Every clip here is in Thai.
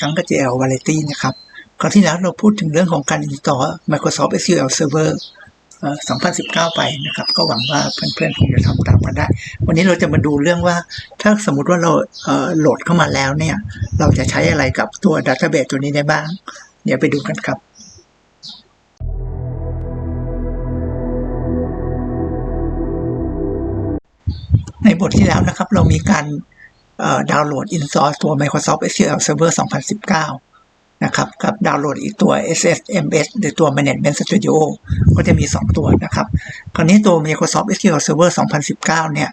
ครั้งกับ JL Variety นะครับ คราวที่แล้วเราพูดถึงเรื่องของการ install Microsoft SQL Server เอ่อ2019 ไปนะครับ ก็หวังว่าเพื่อนๆคงจะทำตามกันได้ วันนี้เราจะมาดูเรื่องว่าถ้าสมมติว่าเราเโหลดเข้ามาแล้วเนี่ย เราจะใช้อะไรกับตัว Database ตัวนี้ได้บ้าง เดี๋ยวไปดูกันครับในบทที่แล้วนะครับ เรามีการ ดาวน์โหลด install ตัว Microsoft SQL Server 2019 นะครับกับดาวน์โหลดอีกตัว SSMS หรือตัว Management Studio ก็จะมี 2 ตัวนะครับ คราวนี้ตัว Microsoft SQL Server 2019 เนี่ย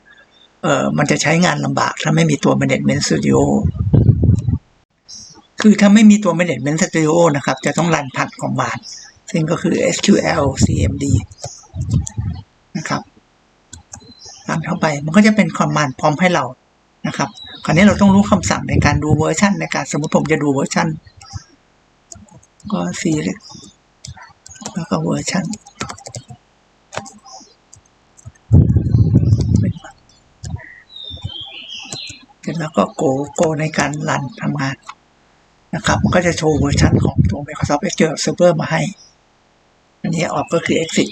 เอ่อมันจะใช้งานลำบากถ้าไม่มีตัว Management Studio คือถ้าไม่มีตัว Management Studio นะครับ จะต้องรันผ่านคอมมานด์ซึ่งก็คือ SQL CMD นะครับรันเข้าไปมันก็จะเป็นคอมมานด์พร้อมให้เรา นะครับ คราวนี้เราต้องรู้คำสั่งในการดูเวอร์ชันในการสมมติผมจะดูเวอร์ชันก็ซีแล้วก็เวอร์ชันเสร็จแล้วก็โกโกในการรันทำงานนะครับ มันก็จะโชว์เวอร์ชันของตัว Microsoft SQL Server มาให้ อันนี้ออกก็คือ exit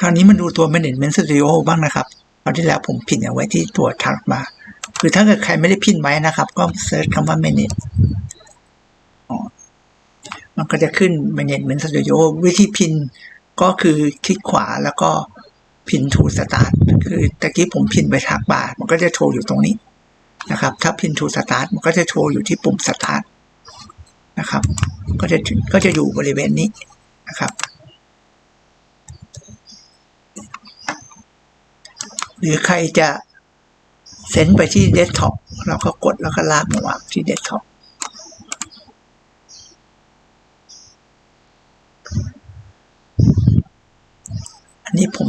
คราวนี้มาดูตัว Management Studio บ้างนะครับ ราวที่แล้วผมพินเอาไว้ที่ตัวถัดมา คือถ้าเกิดใครไม่ได้พินไว้นะครับ ก็เซิร์ชคำว่า Manage มันก็จะขึ้น Management Studio วิธีพินก็คือคลิกขวาแล้วก็พิน to start คือตะกี้ผมพินไปทางบาร์มันก็จะโชว์อยู่ตรงนี้นะครับ ถ้าพิน to start มันก็จะโชว์อยู่ที่ปุ่ม start นะครับ ก็จะก็จะอยู่บริเวณนี้นะครับ หรือใครจะเซ็นไปที่เดสก์ท็อปเราก็กดแล้วก็ลากมาวางที่เดสก์ท็อปอันนี้ผม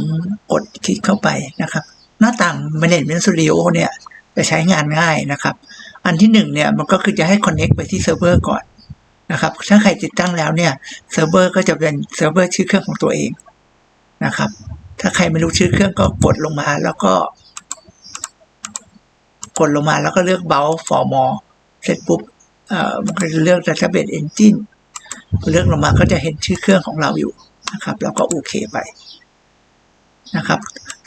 กดคลิกเข้าไปนะครับ หน้าต่าง Management Studio เนี่ยจะใช้งานง่ายนะครับ อันที่หนึ่งเนี่ยมันก็คือจะให้ Connect ไปที่เซิร์ฟเวอร์ก่อนนะครับ ถ้าใครติดตั้งแล้วเนี่ยเซิร์ฟเวอร์ก็จะเป็นเซิร์ฟเวอร์ชื่อเครื่องของตัวเองนะครับ ถ้าใครไม่รู้ชื่อเครื่องก็กดลงมาแล้วก็ กดลงมาแล้วก็เลือก Browse for more เสร็จปุ๊บเอ่อมันก็จะเลือก Database Engine เลือกลงมาก็จะเห็นชื่อเครื่องของเราอยู่นะครับ แล้วก็โอเคไปนะครับ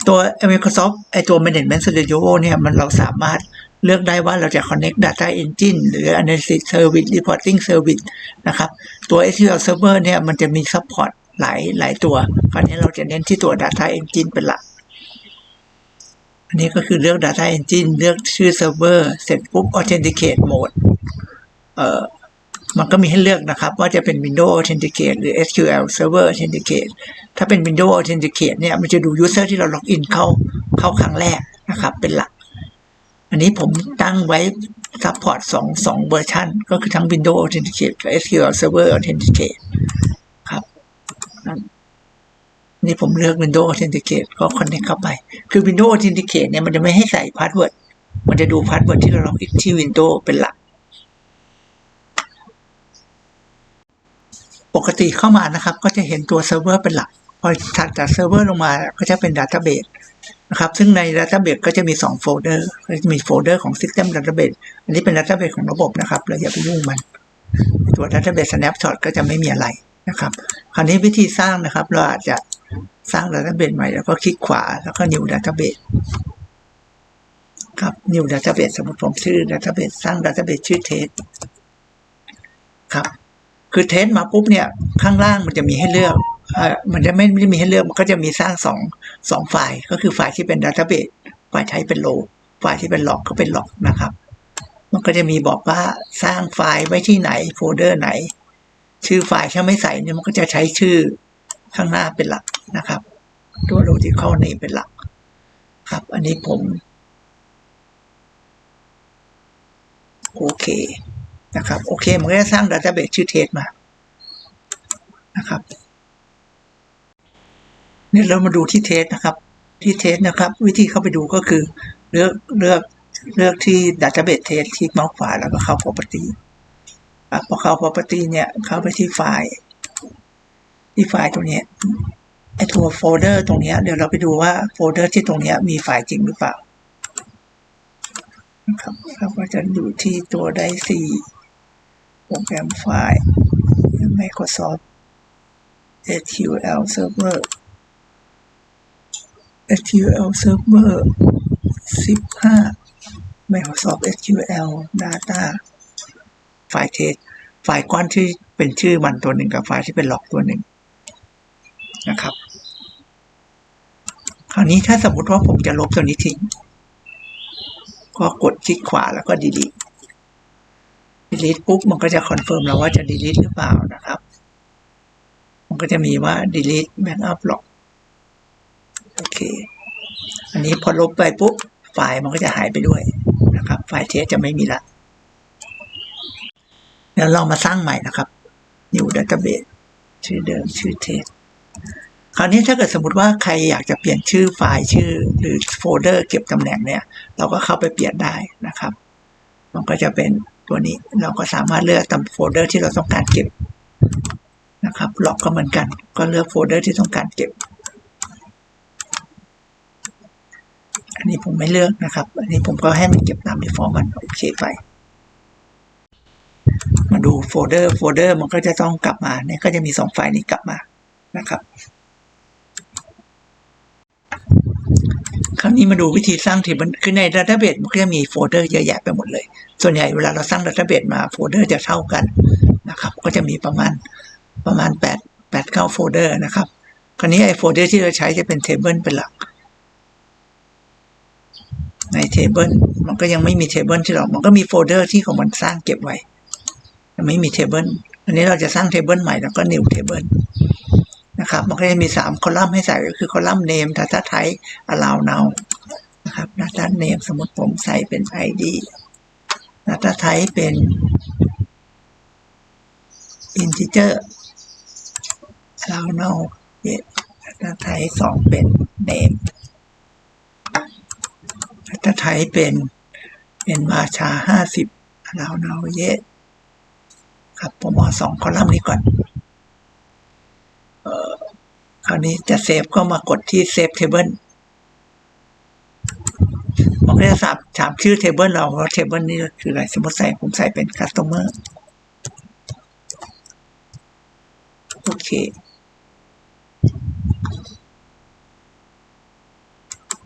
ตัว Microsoft ไอตัว Management Studio เนี่ยมันเราสามารถเลือกได้ว่าเราจะ connect data engine หรือ analysis service reporting service นะครับ ตัว SQL Server เนี่ยมันจะมี support หลายหลายตัวคราวนี้เราจะเน้นที่ตัว Data Engine เป็นหลัก อันนี้ก็คือเลือก Data Engine เลือกชื่อ Server เวอร์เสร็จปุ๊บ Authenticate Mode เอ่อมันก็มีให้เลือกนะครับ ว่าจะเป็น Windows Authenticate หรือ SQL Server Authenticate ถ้าเป็น Windows Authenticate เนี่ยมันจะดู User ที่เราล็อกอินเข้าเข้าครั้งแรกนะครับ เป็นหลัก อันนี้ผมตั้งไว้ support สองสองเวอร์ชันก็คือทั้ง Windows Authenticate กับ SQL Server Authenticate ครับ นี่ผมเลือก Windows Authenticate ก็ connect เข้าไป คือ Windows Authenticate เนี่ยมันจะไม่ให้ใส่พาสเวิร์ด มันจะดูพาสเวิร์ดที่เราล็อกอินที่ Windows เป็นหลัก ปกติเข้ามานะครับ ก็จะเห็นตัวเซิร์ฟเวอร์เป็นหลัก พอถัดจากเซิร์ฟเวอร์ลงมาก็จะเป็นดัตต้าเบสนะครับ ซึ่งในดัตต้าเบสก็จะมี 2 โฟลเดอร์ก็จะมีโฟลเดอร์ของ System Database อันนี้เป็นดัตต้าเบสของระบบนะครับ เราอย่าไปยุ่งมัน ตัวดัตต้าเบส Snapshot ก็จะไม่มีอะไร นะครับ คราวนี้วิธีสร้างนะครับ เราอาจจะสร้างดัตต้าเบสใหม่แล้วก็คลิกขวาแล้วก็ New Database ครับ New Database สมมติผมชื่อ Database สร้าง Database ชื่อ Test ครับคือเทสมาปุ๊บเนี่ยข้างล่างมันจะมีให้เลือกเอ่อมันจะไม่ไม่ได้มีให้เลือกมันก็จะมีสร้างสองสองไฟล์ก็คือไฟล์ที่เป็นดัต t ้ b เบสไฟล์ใช้เป็นโลไฟล์ที่เป็นล็อกก็เป็นล็อกนะครับ มันก็จะมีบอกว่าสร้างไฟล์ไว้ที่ไหนโฟลเดอร์ไหน ชื่อไฟล์ถ้าไม่ใส่เนี่ยมันก็จะใช้ชื่อข้างหน้าเป็นหลักนะครับ ตัวโลจิคอลนี้เป็นหลัก ครับ อันนี้ผม โอเคนะครับ โอเค มันก็จะสร้างดัตต้าเบสชื่อเทสมานะครับเนี่ยเรามาดูที่เทสนะครับ ที่เทสนะครับ วิธีเข้าไปดูก็คือ เลือกเลือกเลือกที่ดัตต้าเบสเทสที่เมาส์ขวาแล้วก็เข้า property พอเข้า property เนี่ยเข้าไปที่ไฟล์ที่ไฟล์ตรงนี้ไอตัวโฟลเดอร์ตรงนี้เดี๋ยวเราไปดูว่าโฟลเดอร์ที่ตรงนี้มีไฟล์จริงหรือเปล่านะครับเราก็จะดูที่ตัวได้สี่โปรแกรมไฟล์ Microsoft SQL Server SQL Server 15 Microsoft SQL Data ไฟล์เทสไฟล์ก้อนที่เป็นชื่อมันตัวหนึ่งกับไฟล์ที่เป็นหลอกตัวหนึ่งนะครับ คราวนี้ถ้าสมมติว่าผมจะลบตัวนี้ทิ้ง ก็กดคลิกขวาแล้วก็ delete delete ปุ๊บมันก็จะคอนเฟิร์มแล้วว่าจะ delete หรือเปล่านะครับ มันก็จะมีว่า delete backup log โอเค อันนี้พอลบไปปุ๊บไฟล์มันก็จะหายไปด้วยนะครับ ไฟล์เทสจะไม่มีละ เดี๋ยวเรามาสร้างใหม่นะครับ new database ชื่อเดิมชื่อเทสคราวนี้ถ้าเกิดสมมติว่าใครอยากจะเปลี่ยนชื่อไฟล์ชื่อหรือโฟลเดอร์เก็บตำแหน่งเนี่ย เราก็เข้าไปเปลี่ยนได้นะครับ มันก็จะเป็นตัวนี้เราก็สามารถเลือกตำโฟลเดอร์ที่เราต้องการเก็บนะครับล็อกก็เหมือนกัน ก็เลือกโฟลเดอร์ที่ต้องการเก็บ อันนี้ผมไม่เลือกนะครับ อันนี้ผมก็ให้มันเก็บตาม default มันโอเคไป ฟลเดอร์โฟลเดอร์มันก็จะต้องกลับมาเนี่ยก็จะมีสองไฟล์นี้กลับมานะครับ คราวนี้มาดูวิธีสร้างเทเบิลคือในดัตเตอร์เบสมันก็จะมีโฟลเดอร์เยอะแยะไปหมดเลย ส่วนใหญ่เวลาเราสร้างดัตเตอร์เบสมาโฟลเดอร์จะเท่ากันนะครับ ก็จะมีประมาณประมาณแปดแปดเก้าโฟลเดอร์นะครับ คราวนี้ไอ้โฟลเดอร์ที่เราใช้จะเป็นเทเบิลเป็นหลักในเทเบิลมันก็ยังไม่มีเทเบิลที่เรามันก็มีโฟลเดอร์ที่ของมันสร้างเก็บไว้ ไม่มีเทเบิลอันนี้เราจะสร้างเทเบิลใหม่แล้วก็ new table นะครับ มันก็จะมีสามคอลัมน์ให้ใส่ก็คือคอลัมน์ name data type allow now นะครับ data name สมมติผมใส่เป็น id data type เป็น integer allow now data type สองเป็น name data type เป็นเป็นมาชาห้าสิบ allow now yes ครับ ผมเอาสองคอลัมน์นี้ก่อนคราวนี้จะเซฟก็มากดที่เซฟเทเบิลมันก็จะถามถามชื่อเทเบิลเราว่าเทเบิลนี้คืออะไร สมมติใส่ผมใส่เป็น customer โอเค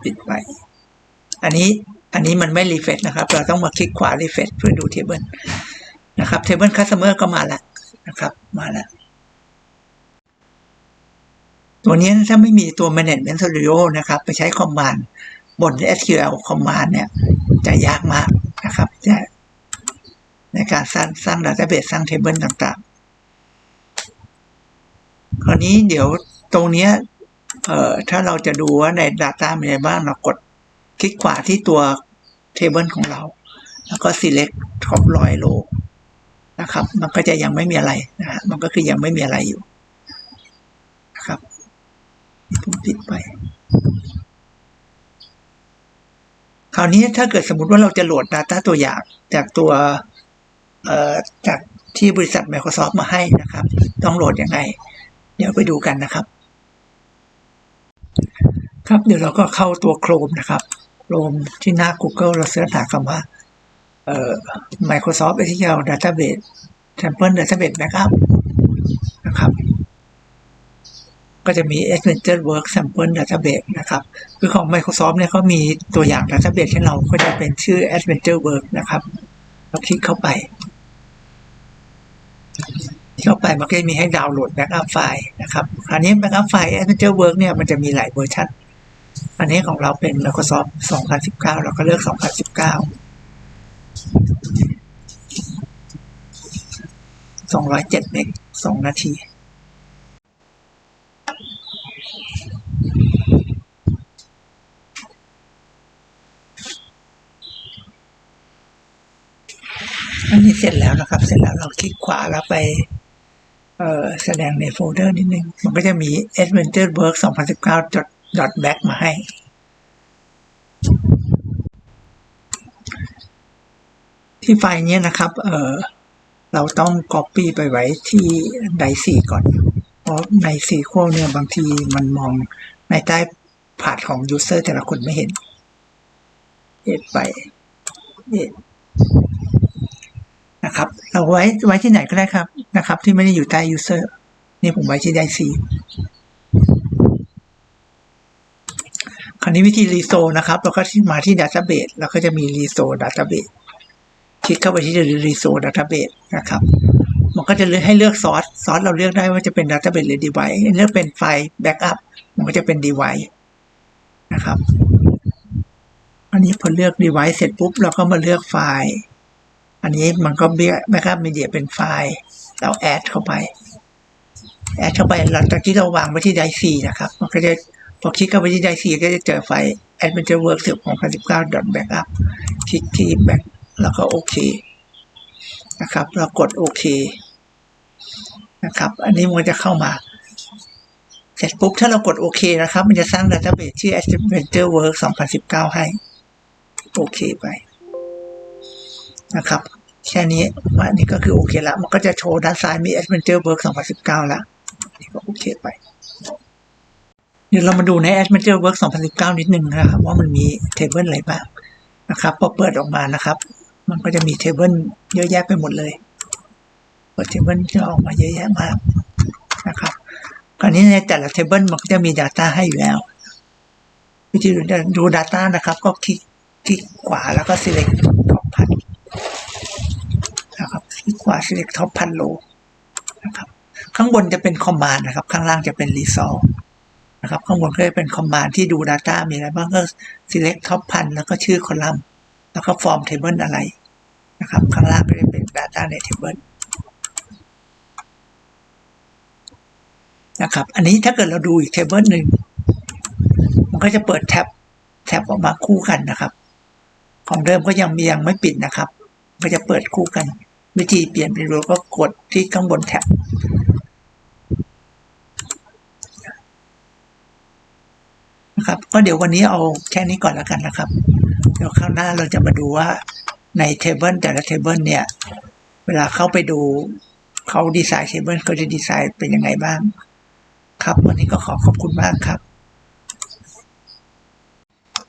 ปิดไป อันนี้อันนี้มันไม่รีเฟรชนะครับ เราต้องมาคลิกขวารีเฟรชเพื่อดูเทเบิล นะครับเทเบิล customer ก็มาแล้วนะครับ มาแล้ว ตัวนี้ถ้าไม่มีตัว management studio นะครับ ไปใช้คอมมานด์บน SQL คอมมานด์เนี่ย จะยากมากนะครับจะในการสร้างสร้าง database สร้าง table ต่างๆ คราวนี้เดี๋ยวตรงนี้เอ่อถ้าเราจะดูว่าใน data มีอะไรบ้างเรากดคลิกขวาที่ตัว table ของเรา แล้วก็ select top ร้อยโล นะครับ มันก็จะยังไม่มีอะไรนะฮะมันก็คือยังไม่มีอะไรอยู่นะครับผมปิดไป คราวนี้ถ้าเกิดสมมติว่าเราจะโหลด Data ตัวอย่างจากตัวเอ่อจากที่บริษัท Microsoft มาให้นะครับ ต้องโหลดยังไง เดี๋ยวไปดูกันนะครับ ครับเดี๋ยวเราก็เข้าตัว Chrome นะครับ Chrome ที่หน้า Google เราเสิร์ชหาคำว่า เอ่อ Microsoft SQL Database Sample Database Backup นะครับ ก็จะมี Adventure Work Sample Database นะครับ คือของ Microsoft เนี่ยเขามีตัวอย่าง Database ให้เราก็จะเป็นชื่อ Adventure Work นะครับ เราคลิกเข้าไปเข้าไปมันก็จะมีให้ดาวน์โหลด Backup ไฟล์นะครับ คราวนี้ Backup ไฟล์ Adventure Work เนี่ยมันจะมีหลายเวอร์ชันอันนี้ของเราเป็น Microsoft 2019 เราก็เลือก 2019 สองร้อยเจ็ดเมกสองนาทีอันนี้เสร็จแล้วนะครับ เสร็จแล้วเราคลิกขวาแล้วไป เอ่อแสดงในโฟลเดอร์นิดนึง มันก็จะมี Adventure Work 2019 dot back มาให้ ที่ไฟล์นี้นะครับ เออเราต้อง Copy ไปไว้ที่ไดซีก่อน เพราะในซีโคเนี่ยบางทีมันมองในใต้ผาดของ User แต่ละคนไม่เห็นเอ็ดไปนี่นะครับเราไว้ไว้ที่ไหนก็ได้ครับนะครับ ที่ไม่ได้อยู่ใต้ user นี่ผมไว้ที่ไดซีคราวนี้วิธีรีโซนะครับ เราก็ที่มาที่ Database แล้วก็จะมีรีโซ Database ลิกเข้าไปที่รีโซ Database นะครับ มันก็จะเลือกให้เลือกซอสซอสเราเลือกได้ว่าจะเป็น Database หรือ Device เลือกเป็นไฟล์ Backup มันก็จะเป็น Device นะครับ อันนี้พอเลือก Device เสร็จปุ๊บเราก็มาเลือกไฟล์ อันนี้มันก็เบียแบคอัพมีเดียเป็นไฟล์เราแอดเข้าไปแอดเข้าไปหลังจากที่เราวางไว้ที่ไดซีนะครับ มันก็จะพอคลิกเข้าไปที่ไดซีก็จะเจอไฟล์ Adventure Work 2019 backup คลิกที่ back แล้วก็โอเคนะครับเรากดโอเคนะครับ อันนี้มันจะเข้ามาเสร็จปุ๊บถ้าเรากดโอเคนะครับ มันจะสร้าง database ชื่อ Adventure Work 2019 ให้ โอเคไปนะครับ แค่นี้อันนี้ก็คือโอเคละ มันก็จะโชว์ด้านซ้ายมี Adventure Work 2019แล้วนี่ก็โอเคไป เดี๋ยวเรามาดูใน Adventure Work 2019 นิดนึงนะครับ ว่ามันมีเทเบิลอะไรบ้างนะครับ พอเปิดออกมานะครับ มันก็จะมีเทเบิลเยอะแยะไปหมดเลยเทเบิลจะออกมาเยอะแยะมากนะครับคราวนี้ในแต่ละเทเบิลมันก็จะมี Data ให้อยู่แล้ว วิธีดู Data นะครับ ก็คลิกคลิกขวาแล้วก็ select ท็อปพันนะครับคลิกขวา select ท็อปพันโลนะครับ ข้างบนจะเป็น command นะครับ ข้างล่างจะเป็น result นะครับ ข้างบนก็จะเป็น command ที่ดู Data มีอะไรบ้างก็ select ท็อปพันแล้วก็ชื่อคอลัมน์ แล้วก็ form table อะไร นะครับ ข้างล่างก็จะเป็น Data ใน table นะครับ อันนี้ถ้าเกิดเราดูอีกเทเบิลหนึ่ง มันก็จะเปิดแท็บแท็บออกมาคู่กันนะครับ ของเดิมก็ยังมียังไม่ปิดนะครับก็จะเปิดคู่กัน วิธีเปลี่ยนเป็นรูก็กดที่ข้างบนแท็บนะครับ ก็เดี๋ยววันนี้เอาแค่นี้ก่อนแล้วกันนะครับ เดี๋ยวคราวหน้าเราจะมาดูว่า ในเทเบิลแต่ละเทเบิลเนี่ย เวลาเข้าไปดูเขาดีไซน์เทเบิลเขาจะดีไซน์เป็นยังไงบ้าง ครับ วันนี้ก็ขอขอบคุณมากครับ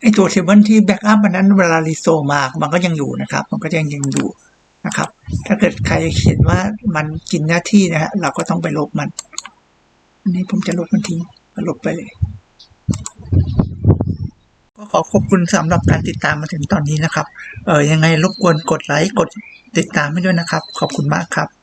ไอตัวเทเบิลที่แบ็กอัพมันนั้นเวลารีโซมามันก็ยังอยู่นะครับ มันก็ยังยังอยู่นะครับ ถ้าเกิดใครเห็นว่ามันกินหน้าที่นะฮะเราก็ต้องไปลบมัน อันนี้ผมจะลบมันทิ้งลบไปเลย ขอขอบคุณสำหรับการติดตามมาถึงตอนนี้นะครับ เออยังไงรบกวนกดไลค์กดติดตามให้ด้วยนะครับ ขอบคุณมากครับ